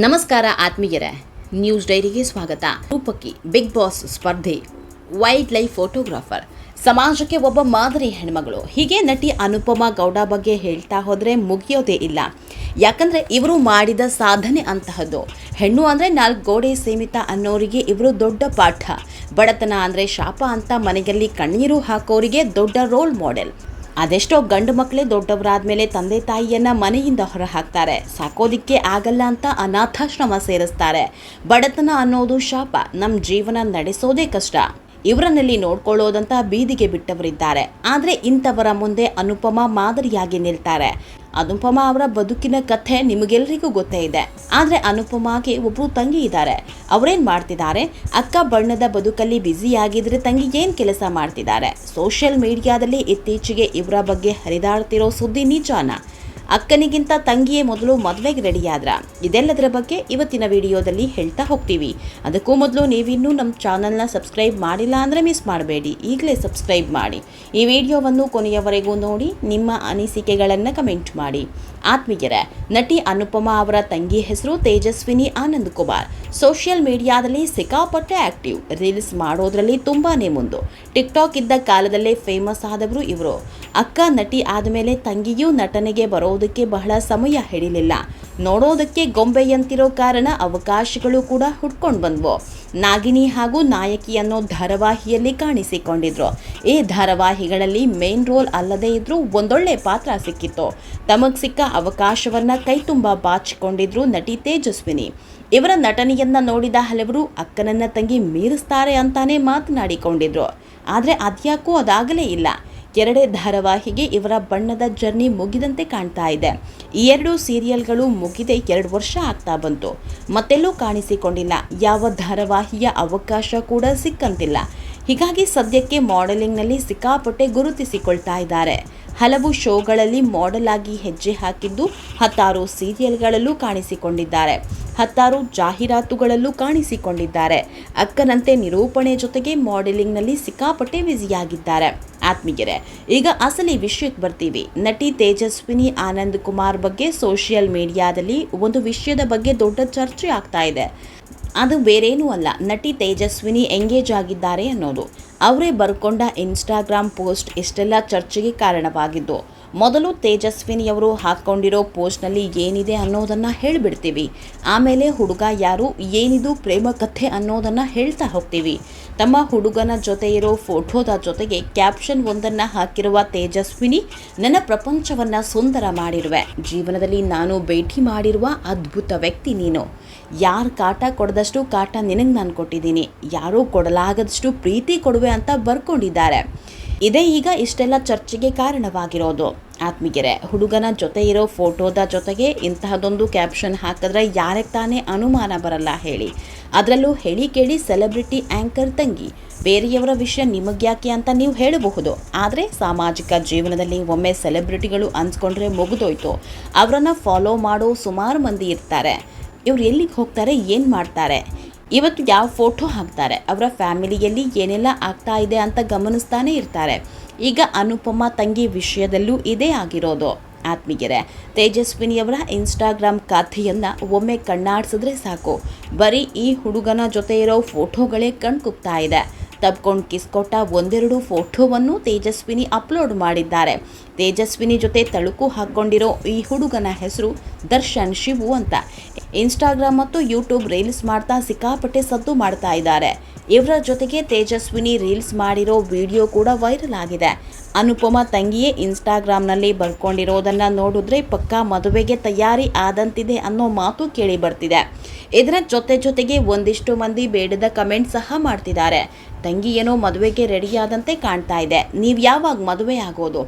ನಮಸ್ಕಾರ ಆತ್ಮೀಯರೇ, ನ್ಯೂಸ್ ಡೈರಿಗೆ ಸ್ವಾಗತ. ರೂಪಕಿ ಬಿಗ್ ಬಾಸ್ ಸ್ಪರ್ಧೆ. Wildlife photographer. ಸಮಾಜಕ್ಕೆ ಒಬ್ಬ ಮಾದರಿ ಹೆಣ್ಮಗಳು. ಹೀಗೆ ನಟಿ ಅನುಪಮಾ ಗೌಡ ಬಗ್ಗೆ ಹೇಳ್ತಾ ಹೋದರೆ ಮುಗಿಯೋದೇ ಇಲ್ಲ. ಯಾಕಂದ್ರೆ ಇವರು ಮಾಡಿದ ಸಾಧನೆ ಅಂತಹದ್ದು. ಹೆಣ್ಣು ಅಂದರೆ ನಾಲ್ಕು ಗೋಡೆ ಸೀಮಿತ ಅನ್ನೋರಿಗೆ ಇವರು ದೊಡ್ಡ ಪಾಠ. ಬಡತನ ಅಂದರೆ ಶಾಪ ಅಂತ ಮನೆಯಲ್ಲಿ ಕಣ್ಣೀರು ಹಾಕೋರಿಗೆ ದೊಡ್ಡ ರೋಲ್ ಮಾಡೆಲ್ ಅದೆಷ್ಟೋ ಗಂಡು ಮಕ್ಕಳೇ ದೊಡ್ಡವರಾದ್ಮೇಲೆ ತಂದೆ ತಾಯಿಯನ್ನ ಮನೆಯಿಂದ ಹೊರ ಹಾಕ್ತಾರೆ ಸಾಕೋದಿಕ್ಕೆ ಆಗಲ್ಲ ಅಂತ ಅನಾಥಾಶ್ರಮ ಸೇರಿಸ್ತಾರೆ. ಬಡತನ ಅನ್ನೋದು ಶಾಪ. ನಮ್ಮ ಜೀವನ ನಡೆಸೋದೇ ಕಷ್ಟ. ಇವರನ್ನಲ್ಲಿ ನೋಡ್ಕೊಳ್ಳೋದಂತ ಬೀದಿಗೆ ಬಿಟ್ಟವರಿದ್ದಾರೆ. ಆದರೆ ಇಂಥವರ ಮುಂದೆ ಅನುಪಮ ಮಾದರಿಯಾಗಿ ನಿಲ್ತಾರೆ. ಅನುಪಮ ಅವರ ಬದುಕಿನ ಕಥೆ ನಿಮಗೆಲ್ಲರಿಗೂ ಗೊತ್ತೇ ಇದೆ. ಆದರೆ ಅನುಪಮಾಗೆ ಒಬ್ಬರು ತಂಗಿ ಇದ್ದಾರೆ. ಅವರೇನು ಮಾಡ್ತಿದ್ದಾರೆ? ಅಕ್ಕ ಬಣ್ಣದ ಬದುಕಲ್ಲಿ ಬ್ಯುಸಿಯಾಗಿದ್ರೆ ತಂಗಿ ಏನು ಕೆಲಸ ಮಾಡ್ತಿದ್ದಾರೆ? ಸೋಷಿಯಲ್ ಮೀಡಿಯಾದಲ್ಲಿ ಇತ್ತೀಚೆಗೆ ಇವರ ಬಗ್ಗೆ ಹರಿದಾಡ್ತಿರೋ ಸುದ್ದಿ ನಿಜಾನ? ಅಕ್ಕನಿಗಿಂತ ತಂಗಿಯೇ ಮೊದಲು ಮದುವೆಗೆ ರೆಡಿಯಾದ್ರ. ಇದೆಲ್ಲದರ ಬಗ್ಗೆ ಇವತ್ತಿನ ವಿಡಿಯೋದಲ್ಲಿ ಹೇಳ್ತಾ ಹೋಗ್ತೀವಿ. ಅದಕ್ಕೂ ಮೊದಲು ನೀವಿನ್ನೂ ನಮ್ಮ ಚಾನಲ್ನ ಸಬ್ಸ್ಕ್ರೈಬ್ ಮಾಡಿಲ್ಲ ಅಂದರೆ ಮಿಸ್ ಮಾಡಬೇಡಿ. ಈಗಲೇ ಸಬ್ಸ್ಕ್ರೈಬ್ ಮಾಡಿ. ಈ ವಿಡಿಯೋವನ್ನು ಕೊನೆಯವರೆಗೂ ನೋಡಿ, ನಿಮ್ಮ ಅನಿಸಿಕೆಗಳನ್ನು ಕಮೆಂಟ್ ಮಾಡಿ. ಆತ್ಮೀಯರ, ನಟಿ ಅನುಪಮಾ ಅವರ ತಂಗಿ ಹೆಸರು ತೇಜಸ್ವಿನಿ ಆನಂದ್ ಕುಮಾರ್. ಸೋಷಿಯಲ್ ಮೀಡಿಯಾದಲ್ಲಿ ಸಿಕ್ಕಾಪಟ್ಟೆ ಆಕ್ಟಿವ್. ರೀಲ್ಸ್ ಮಾಡೋದ್ರಲ್ಲಿ ತುಂಬಾನೇ ಮುಂದು. ಟಿಕ್ಟಾಕ್ ಇದ್ದ ಕಾಲದಲ್ಲೇ ಫೇಮಸ್ ಆದವರು ಇವರು. ಅಕ್ಕ ನಟಿ ಆದಮೇಲೆ ತಂಗಿಯೂ ನಟನೆಗೆ ಬರೋದಕ್ಕೆ ಬಹಳ ಸಮಯ ಹಿಡಿಲಿಲ್ಲ. ನೋಡೋದಕ್ಕೆ ಗೊಂಬೆಯಂತಿರೋ ಕಾರಣ ಅವಕಾಶಗಳು ಕೂಡ ಹುಡ್ಕೊಂಡು ಬಂದವು. ನಾಗಿನಿ ಹಾಗೂ ನಾಯಕಿ ಅನ್ನೋ ಧಾರಾವಾಹಿಯಲ್ಲಿ ಕಾಣಿಸಿಕೊಂಡಿದ್ರು. ಈ ಧಾರಾವಾಹಿಗಳಲ್ಲಿ ಮೇನ್ ರೋಲ್ ಅಲ್ಲದೇ ಇದ್ರೂ ಒಂದೊಳ್ಳೆ ಪಾತ್ರ ಸಿಕ್ಕಿತ್ತು. ತಮಗೆ ಸಿಕ್ಕ ಅವಕಾಶವನ್ನ ಕೈತುಂಬ ಬಾಚಿಕೊಂಡಿದ್ರು ನಟಿ ತೇಜಸ್ವಿನಿ. ಇವರ ನಟನೆಯನ್ನ ನೋಡಿದ ಹಲವರು ಅಕ್ಕನನ್ನ ತಂಗಿ ಮೀರಿಸ್ತಾರೆ ಅಂತಾನೆ ಮಾತನಾಡಿಕೊಂಡಿದ್ರು. ಆದರೆ ಅದ್ಯಾಕೂ ಅದಾಗಲೇ ಇಲ್ಲ. ಎರಡೇ ಧಾರಾವಾಹಿಗೆ ಇವರ ಬಣ್ಣದ ಜರ್ನಿ ಮುಗಿದಂತೆ ಕಾಣ್ತಾ ಇದೆ. ಈ ಎರಡು ಸೀರಿಯಲ್ಗಳು ಮುಗಿದೆ ಎರಡು ವರ್ಷ ಆಗ್ತಾ ಬಂತು. ಮತ್ತೆಲ್ಲೂ ಕಾಣಿಸಿಕೊಂಡಿಲ್ಲ. ಯಾವ ಧಾರಾವಾಹಿಯ ಅವಕಾಶ ಕೂಡ ಸಿಕ್ಕಂತಿಲ್ಲ. ಹೀಗಾಗಿ ಸದ್ಯಕ್ಕೆ ಮಾಡೆಲಿಂಗ್ನಲ್ಲಿ ಸಿಕ್ಕಾಪಟ್ಟೆ ಗುರುತಿಸಿಕೊಳ್ತಾ ಇದ್ದಾರೆ. ಹಲವು ಶೋಗಳಲ್ಲಿ ಮಾಡೆಲ್ ಆಗಿ ಹೆಜ್ಜೆ ಹಾಕಿದ್ದು ಹತ್ತಾರು ಸೀರಿಯಲ್ಗಳಲ್ಲೂ ಕಾಣಿಸಿಕೊಂಡಿದ್ದಾರೆ. ಹತ್ತಾರು ಜಾಹೀರಾತುಗಳಲ್ಲೂ ಕಾಣಿಸಿಕೊಂಡಿದ್ದಾರೆ. ಅಕ್ಕನಂತೆ ನಿರೂಪಣೆ ಜೊತೆಗೆ ಮಾಡೆಲಿಂಗ್ನಲ್ಲಿ ಸಿಕ್ಕಾಪಟ್ಟೆ ಬ್ಯುಸಿಯಾಗಿದ್ದಾರೆ. ಆತ್ಮೀಯರೇ, ಈಗ ಅಸಲಿ ವಿಷಯಕ್ಕೆ ಬರ್ತೀವಿ. ನಟಿ ತೇಜಸ್ವಿನಿ ಆನಂದ್ ಕುಮಾರ್ ಬಗ್ಗೆ ಸೋಷಿಯಲ್ ಮೀಡಿಯಾದಲ್ಲಿ ಒಂದು ವಿಷಯದ ಬಗ್ಗೆ ದೊಡ್ಡ ಚರ್ಚೆ ಆಗ್ತಾ ಇದೆ. ಅದು ಬೇರೇನೂ ಅಲ್ಲ, ನಟಿ ತೇಜಸ್ವಿನಿ ಎಂಗೇಜ್ ಆಗಿದ್ದಾರೆ ಅನ್ನೋದು. ಅವರೇ ಬರ್ಕೊಂಡ ಇನ್ಸ್ಟಾಗ್ರಾಮ್ ಪೋಸ್ಟ್ ಇಷ್ಟೆಲ್ಲ ಚರ್ಚೆಗೆ ಕಾರಣವಾಗಿದ್ದು. ಮೊದಲು ತೇಜಸ್ವಿನಿಯವರು ಹಾಕ್ಕೊಂಡಿರೋ ಪೋಸ್ಟ್ನಲ್ಲಿ ಏನಿದೆ ಅನ್ನೋದನ್ನು ಹೇಳಿಬಿಡ್ತೀವಿ. ಆಮೇಲೆ ಹುಡುಗ ಯಾರು, ಏನಿದು ಪ್ರೇಮ ಕಥೆ ಅನ್ನೋದನ್ನು ಹೇಳ್ತಾ ಹೋಗ್ತೀವಿ. ತಮ್ಮ ಹುಡುಗನ ಜೊತೆ ಇರೋ ಫೋಟೋದ ಜೊತೆಗೆ ಕ್ಯಾಪ್ಷನ್ ಒಂದನ್ನು ಹಾಕಿರುವ ತೇಜಸ್ವಿನಿ ನನ್ನ ಪ್ರಪಂಚವನ್ನು ಸುಂದರ ಮಾಡಿರುವೆ. ಜೀವನದಲ್ಲಿ ನಾನು ಭೇಟಿ ಮಾಡಿರುವ ಅದ್ಭುತ ವ್ಯಕ್ತಿ ನೀನು. ಯಾರು ಕಾಟ ಕೊಡದಷ್ಟು ಕಾಟ ನಿನಗೆ ನಾನು ಕೊಟ್ಟಿದ್ದೀನಿ. ಯಾರೂ ಕೊಡಲಾಗದಷ್ಟು ಪ್ರೀತಿ ಕೊಡುವೆ ಅಂತ ಬರ್ಕೊಂಡಿದ್ದಾರೆ. ಇದೇ ಈಗ ಇಷ್ಟೆಲ್ಲ ಚರ್ಚೆಗೆ ಕಾರಣವಾಗಿರೋದು. ಆತ್ಮೀಗೆರೆ ಹುಡುಗನ ಜೊತೆ ಇರೋ ಫೋಟೋದ ಜೊತೆಗೆ ಇಂತಹದೊಂದು ಕ್ಯಾಪ್ಷನ್ ಹಾಕಿದ್ರೆ ಯಾರಿಗೆ ತಾನೇ ಅನುಮಾನ ಬರಲ್ಲ ಹೇಳಿ. ಅದರಲ್ಲೂ ಹೇಳಿ ಕೇಳಿ ಸೆಲೆಬ್ರಿಟಿ ಆ್ಯಂಕರ್ ತಂಗಿ. ಬೇರೆಯವರ ವಿಷಯ ನಿಮಗ್ಯಾಕೆ ಅಂತ ನೀವು ಹೇಳಬಹುದು. ಆದರೆ ಸಾಮಾಜಿಕ ಜೀವನದಲ್ಲಿ ಒಮ್ಮೆ ಸೆಲೆಬ್ರಿಟಿಗಳು ಅನ್ಸ್ಕೊಂಡ್ರೆ ಮುಗಿದೋಯ್ತು. ಅವರನ್ನು ಫಾಲೋ ಮಾಡೋ ಸುಮಾರು ಮಂದಿ ಇರ್ತಾರೆ. ಇವ್ರು ಎಲ್ಲಿಗೆ ಹೋಗ್ತಾರೆ, ಏನು ಮಾಡ್ತಾರೆ? ಇವತ್ತು ಯಾವ ಫೋಟೋ ಹಾಕ್ತಾರೆ? ಅವರ ಫ್ಯಾಮಿಲಿಯಲ್ಲಿ ಏನೆಲ್ಲ ಆಗ್ತಾ ಇದೆ ಅಂತ ಗಮನಿಸ್ತಾನೆ ಇರ್ತಾರೆ. ಈಗ ಅನುಪಮ ತಂಗಿ ವಿಷಯದಲ್ಲೂ ಇದೇ ಆಗಿರೋದು. ಆತ್ಮೀಯರೇ, ತೇಜಸ್ವಿನಿಯವರ ಇನ್ಸ್ಟಾಗ್ರಾಮ್ ಖಾತೆಯನ್ನು ಒಮ್ಮೆ ಕಣ್ಣಾಡಿಸಿದ್ರೆ ಸಾಕು. ಬರೀ ಈ ಹುಡುಗನ ಜೊತೆ ಇರೋ ಫೋಟೋಗಳೇ ಕಣ್ಕುಗ್ತಾ ಇದೆ. ತಬ್ಕೊಂಡು ಕಿಸ್ಕೊಟ್ಟ ಒಂದೆರಡು ಫೋಟೋವನ್ನು ತೇಜಸ್ವಿನಿ ಅಪ್ಲೋಡ್ ಮಾಡಿದ್ದಾರೆ. ತೇಜಸ್ವಿನಿ ಜೊತೆ ತಳುಕು ಹಾಕ್ಕೊಂಡಿರೋ ಈ ಹುಡುಗನ ಹೆಸರು ದರ್ಶನ್ ಶಿವು ಅಂತ. ಇನ್ಸ್ಟಾಗ್ರಾಮ್ ಮತ್ತು ಯೂಟ್ಯೂಬ್ ರೀಲ್ಸ್ ಮಾಡ್ತಾ ಸಿಕ್ಕಾಪಟ್ಟೆ ಸದ್ದು ಮಾಡ್ತಾ ಇದ್ದಾರೆ. ಇವರ ಜೊತೆಗೆ ತೇಜಸ್ವಿನಿ ರೀಲ್ಸ್ ಮಾಡಿರೋ ವಿಡಿಯೋ ಕೂಡ ವೈರಲ್ ಆಗಿದೆ. ಅನುಪಮ ತಂಗಿಯೇ ಇನ್ಸ್ಟಾಗ್ರಾಮ್ನಲ್ಲಿ ಬರ್ಕೊಂಡಿರೋದನ್ನು ನೋಡಿದ್ರೆ ಪಕ್ಕಾ ಮದುವೆಗೆ ತಯಾರಿ ಆದಂತಿದೆ ಅನ್ನೋ ಮಾತು ಕೇಳಿ ಬರ್ತಿದೆ. ಇದರ ಜೊತೆ ಜೊತೆಗೆ ಒಂದಿಷ್ಟು ಮಂದಿ ಬೇಡದ ಕಮೆಂಟ್ ಸಹ ಮಾಡ್ತಿದ್ದಾರೆ. ತಂಗಿ ಏನೋ ಮದುವೆಗೆ ರೆಡಿಯಾದಂತೆ ಕಾಣ್ತಾ ಇದೆ. ನೀವು ಯಾವಾಗ ಮದುವೆ ಆಗೋದು?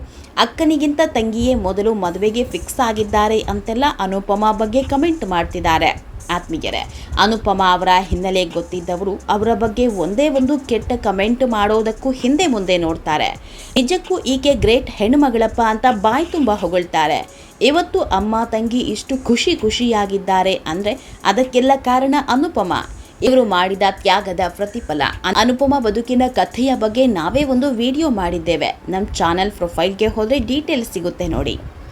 ಅಕ್ಕನಿಗಿಂತ ತಂಗಿಯೇ ಮೊದಲು ಮದುವೆಗೆ ಫಿಕ್ಸ್ ಆಗಿದ್ದಾರೆ ಅಂತೆಲ್ಲ ಅನುಪಮಾ ಬಗ್ಗೆ ಕಮೆಂಟ್ ಮಾಡ್ತಿದ್ದಾರೆ. ಆತ್ಮೀಯರೇ, ಅನುಪಮ ಅವರ ಹಿನ್ನೆಲೆ ಗೊತ್ತಿದ್ದವರು ಅವರ ಬಗ್ಗೆ ಒಂದೇ ಒಂದು ಕೆಟ್ಟ ಕಮೆಂಟ್ ಮಾಡೋದಕ್ಕೂ ಹಿಂದೆ ಮುಂದೆ ನೋಡ್ತಾರೆ. ನಿಜಕ್ಕೂ ಈಕೆ ಗ್ರೇಟ್ ಹೆಣ್ಣುಮಗಳಪ್ಪ ಅಂತ ಬಾಯಿ ತುಂಬ ಹೊಗಳ್ತಾರೆ. ಇವತ್ತು ಅಮ್ಮ, ತಂಗಿ ಇಷ್ಟು ಖುಷಿ ಖುಷಿಯಾಗಿದ್ದಾರೆ ಅಂದರೆ ಅದಕ್ಕೆಲ್ಲ ಕಾರಣ ಅನುಪಮ. ಇವರು ಮಾಡಿದ ತ್ಯಾಗದ ಪ್ರತಿಫಲ. ಅನ್- ಅನುಪಮ ಬದುಕಿನ ಕಥೆಯ ಬಗ್ಗೆ ನಾವೇ ಒಂದು ವಿಡಿಯೋ ಮಾಡಿದ್ದೇವೆ. ನಮ್ಮ ಚಾನೆಲ್ ಪ್ರೊಫೈಲ್ಗೆ ಹೋದರೆ ಡೀಟೇಲ್ಸ್ ಸಿಗುತ್ತೆ ನೋಡಿ.